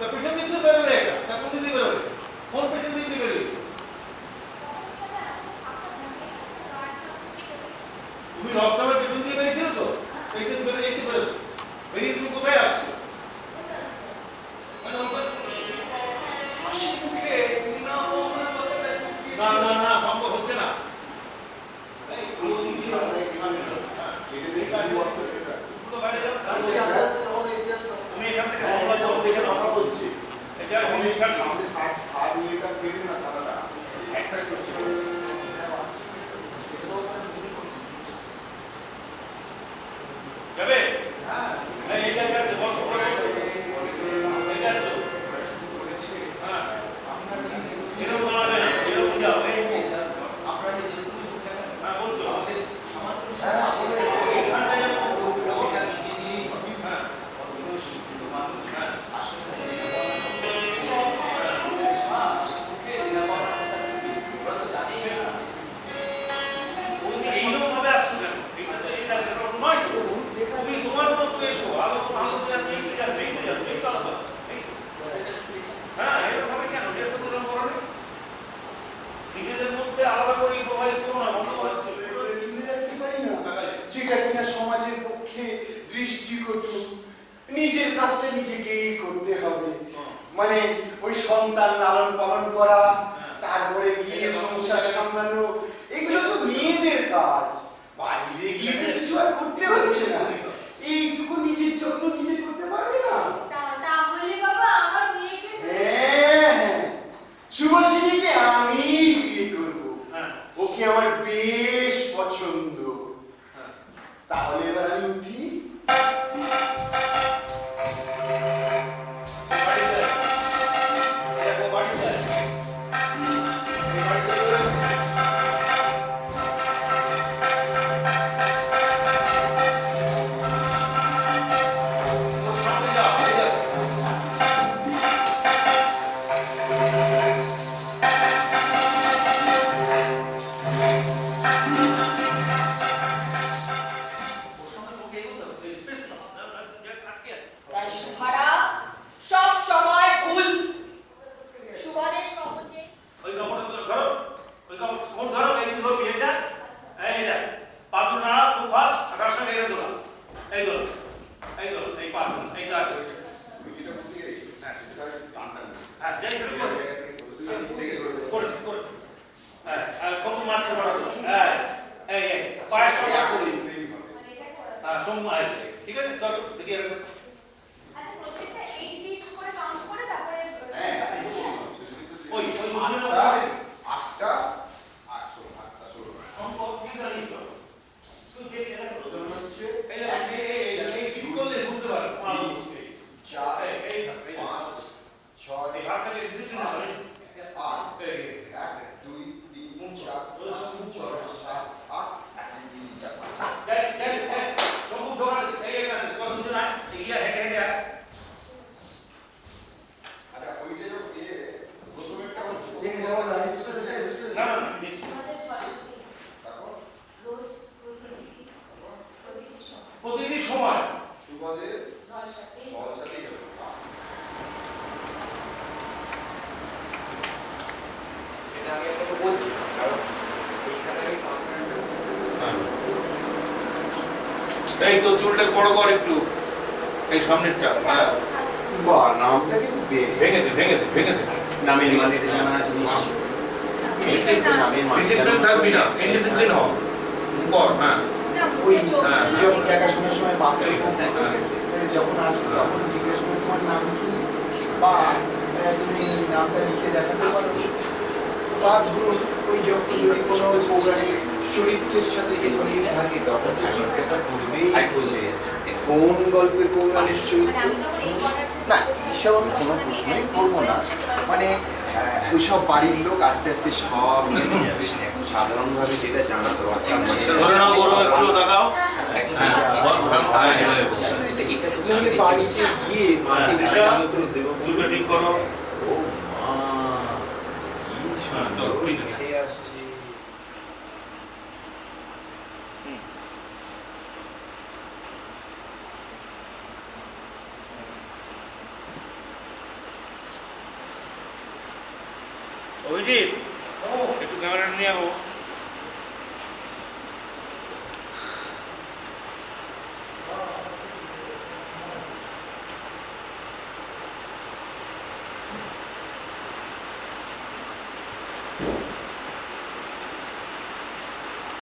তা পিছন দিক দিয়ে বেরোলে এটা। কোন দিক বেরোলে কোন পিছন দিক দিয়ে বেরোলে তুমি রসটামের পিছন দিয়ে বেরিয়েছিলে তো? এই দিন বেরো এই দিন বেরোচ্ছ। বেরিয়ে তুমি কোথায় আসছো? না না না সম্ভব হচ্ছে না। তুমি হ্যাঁ, এখান থেকে হ্যাঁ, সংবাদ হ্যাঁ, দেখে নাও। এটা নিজের কাজটা নিজেকেই করতে হবে মানে ওই সন্তান লালন পালন করা তারপরে গিয়ে সংসার সামলানো এগুলো তো মেয়েদের কাজ বাইরে গিয়ে কিছু আর করতে হচ্ছে না। নিজের যত্ন নিজে করতে পারবে না? তাহলে বাবা আমার মেয়েকে হ্যাঁ হ্যাঁ। সুভাষিনীকে আমি বিয়ে করব। হ্যাঁ। ওকে আমার বেশ পছন্দ। হ্যাঁ। তাহলে da chuvarada. together প্রতিটি সময়। সেটা আমি আপনাকে বলছি কারণ এইখানে আমি এই তো চুলটা বড় কর একটু। এই সামনেরটা হ্যাঁ। বাহ নামটা কিন্তু ভেঙে দে ভেঙে দে ভেঙে দে। নামের মানেটা জানা আছে মানে ডিসিপ্লিন থাকবি না ইনডিসিপ্লিন হ। কর হ্যাঁ। ওই হ্যাঁ। যখন দেখাশোনার সময় বাসে হ্যাঁ। যখন আসবে তখন জিজ্ঞেস করে তোমার নাম কি? বা তুমি নামটা লিখে দেখাতে পারো বা ধরুন ওই যখন যদি কোনো পৌরাণিক চরিত্রের সাথে যে মিল থাকে তখন তো জিজ্ঞাসা করবেই বোঝে কোন গল্পের পৌরাণিক চরিত্র? মানে যখন এই না এইসব আমি কোনো প্রশ্নই করব না। মানে আহ, ওইসব বাড়ির লোক আস্তে আস্তে সব সাধারণভাবে যেটা জানা দরকার তাহলে বাড়িতে গিয়ে মাকে হ্যাঁ, দেবো। চুলটা ঠিক করো। ও মা কি হ্যাঁ, চলো, ঠিক আছে। উঠে আসছে। অভিজিৎ একটু ক্যামেরা নিয়ে যাব